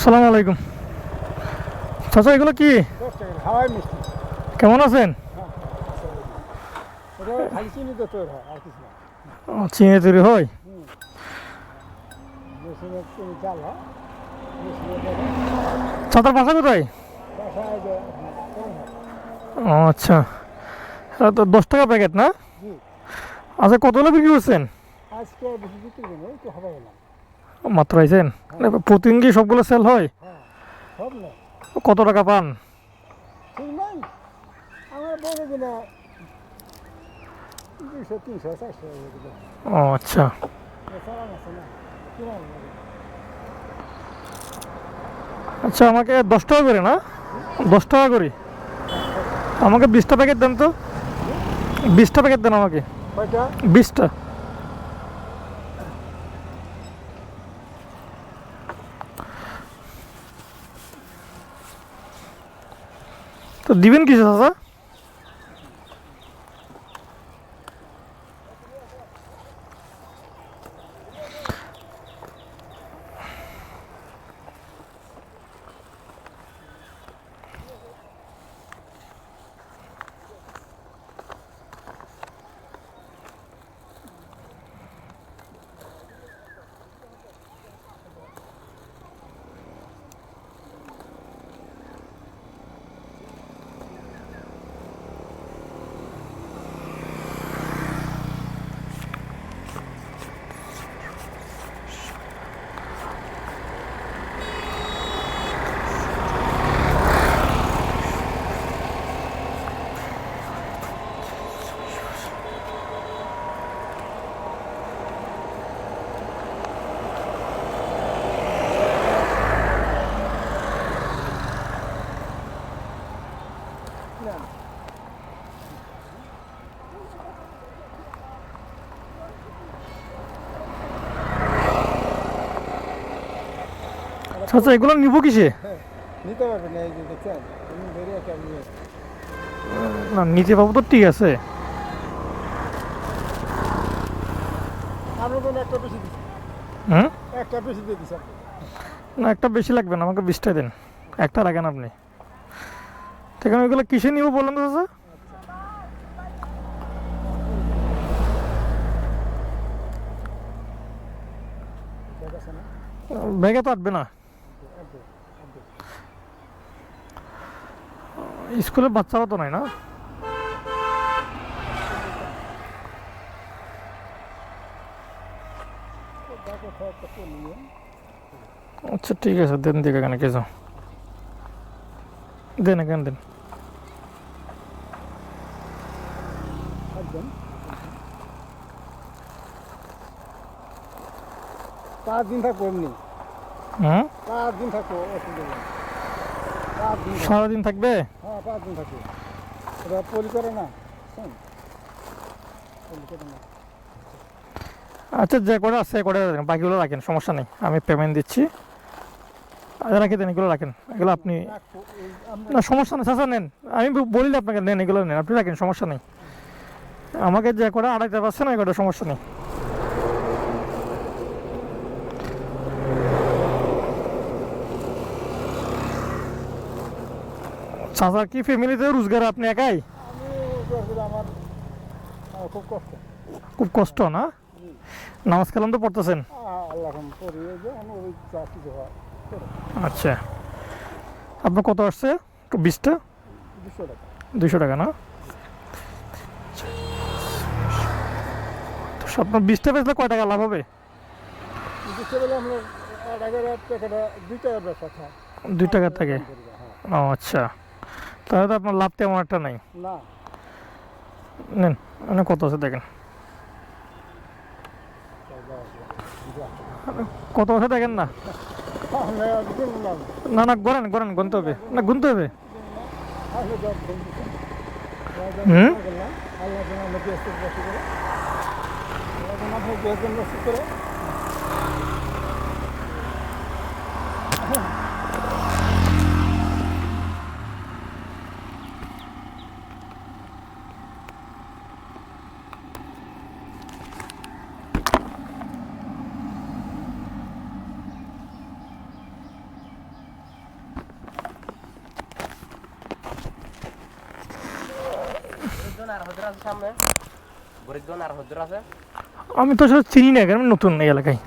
আসসালামু আলাইকুম। চাচা এগুলো কি? কেমন আছেন? চিনি তোর হয়? আর ও, তৈরি মেশিনের চিনি চাল মেশিনের চাচার বাসা কোথায়? আচ্ছা। তো দশ টাকা প্যাকেট না? আচ্ছা কতগুলো বিক্রি করছেন? আজকে বিক্রি করব একটু হবে না। মাত্র আইছেন? প্রতিদিন কি সবগুলো সেল হয়? কত টাকা পান? ও আচ্ছা। আচ্ছা আমাকে দশ টাকা করে না? দশ টাকা করে। আমাকে বিশটা প্যাকেট দেন তো? বিশটা প্যাকেট দেন আমাকে। বিশটা। তো দিবেন কিছু দাদা আচ্ছা এগুলো নিব কিসে? নিতে পারবেন এই যে দেখছেন না নিতে পাবো তো ঠিক আছে। না একটা বেশি লাগবে না আমাকে বিশটা দেন। একটা রাখেন আপনি। ঠিক আছে এগুলো কিসে নিব বলেন তো চাচা ব্যাগে তো আটবে না। স্কুলের বাচ্চারা তো নাই না? আচ্ছা ঠিক আছে, দেন দিকে এখানে কিছু দেন এখানে দেন। পাঁচ দিন থাকব এমনি। হুম পাঁচ দিন থাকব অসুবিধা নেই। পাঁচ দিন সারাদিন থাকবে? হ্যাঁ পাঁচ দিন থাকব। এটা না আচ্ছা যে করে আছে করে রাখেন বাকিগুলো রাখেন সমস্যা নেই। আমি পেমেন্ট দিচ্ছি। রাখি দেন এগুলো রাখেন। এগুলো আপনি না সমস্যা নেই চাচা নেন। আমি বলি আপনাকে নেন এগুলো নেন আপনি রাখেন সমস্যা নেই। আমাকে যে করে আড়াইতে পারছে না এগুলো সমস্যা নেই। চাচার কি ফ্যামিলিতে রোজগার? আপনি একাই? খুব কষ্ট না? নামাজ কালাম তো পড়তেছেন। আল্লাহ আচ্ছা। আপনার কত আসছে? বিশটা? দুশো টাকা। না? আপনার বিশটা বেচলে কয় টাকা লাভ হবে? দুই টাকা থেকে? ও আচ্ছা। তাহলে তো আপনার লাভ তেমন একটা নাই। নেন মানে কত আছে দেখেন। কত আছে দেখেন না? না না গড়েন গড়েন গুনতে হবে না গুনতে হবে হুম? আল্লাহ যেন আমরা ব্যস্ত বসে করে আল্লাহ যেন আমরা ব্যস্ত বসে করে আর হদ্র আছে সামনে বরিদগঞ্জ আর হদ্র আছে আমি তো আসলে চিনি না কারণ নতুন এলাকায়।